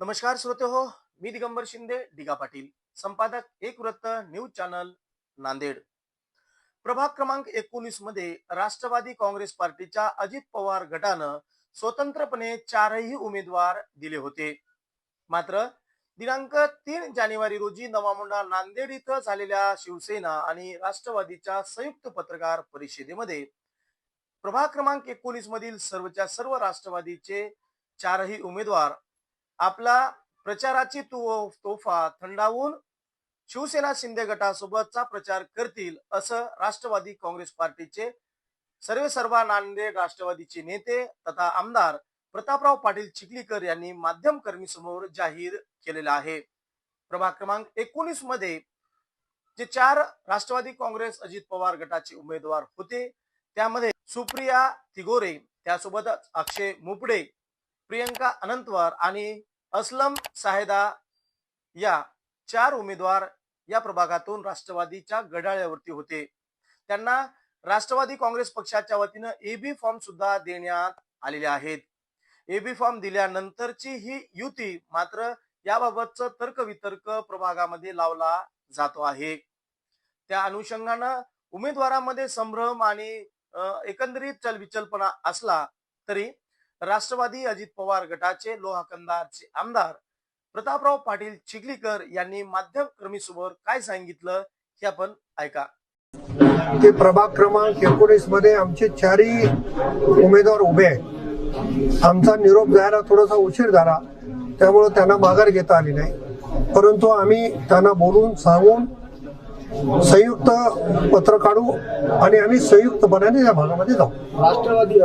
नमस्कार श्रोते हो मी दिगंबर शिंदे दिगा पाटील. संपादक एक वृत्त न्यूज चॅनल नांदेड. प्रभाग क्रमांक एकोणीसमध्ये राष्ट्रवादी काँग्रेस पार्टीच्या अजित पवार गटानं स्वतंत्रपणे चारही उमेदवार दिले होते. मात्र दिनांक तीन जानेवारी रोजी नवामुंडा नांदेड इथं झालेल्या शिवसेना आणि राष्ट्रवादीच्या संयुक्त पत्रकार परिषदेमध्ये प्रभाग क्रमांक एकोणीस मधील सर्वच्या सर्व राष्ट्रवादीचे चारही उमेदवार आपला प्रचाराची तोफा थंडावून शिवसेना शिंदे गटासोबतचा प्रचार करतील असं राष्ट्रवादी काँग्रेस पार्टीचे सर्वे सर्वा नांदेड राष्ट्रवादीचे नेते तथा आमदार प्रतापराव पाटील चिखलीकर यांनी माध्यम कर्मी समोर जाहीर केलेलं आहे. प्रभाग क्रमांक एकोणीसमध्ये जे चार राष्ट्रवादी काँग्रेस अजित पवार गटाचे उमेदवार होते त्यामध्ये सुप्रिया तिगोरे त्यासोबतच अक्षय मुपडे प्रियंका अनंतवार आणि असलम साहेदा या चार उमेदवार या प्रभागातून राष्ट्रवादीच्या गडाळ्यावरती होते. त्यांना राष्ट्रवादी काँग्रेस पक्षाच्या वतीनं एबी फॉर्म सुद्धा देण्यात आलेले आहेत. एबी फॉर्म दिल्यानंतरची ही युती मात्र याबाबतचं तर्कवितर्क प्रभागामध्ये लावला जातो आहे. त्या अनुषंगानं उमेदवारामध्ये संभ्रम आणि एकंदरीत चलविचलपणा असला तरी राष्ट्रवादी अजित पवार गटाचे लोहाकंदारचे आमदार प्रतापराव पाटील चिखलीकर यांनी माध्यम कर्मीसमोर काय सांगितलं हे आपण ऐका. ते प्रभाग क्रमांक एकोणीसमध्ये आमचे चारही उमेदवार उभे आहेत. आमचा निरोप जायला थोडासा उशीर झाला त्यामुळे त्यांना माघार घेता आली नाही. परंतु आम्ही त्यांना बोलून सांगून संयुक्त पत्र काढू आणि आम्ही संयुक्तपणाने या भागामध्ये जाऊ. राष्ट्रवादी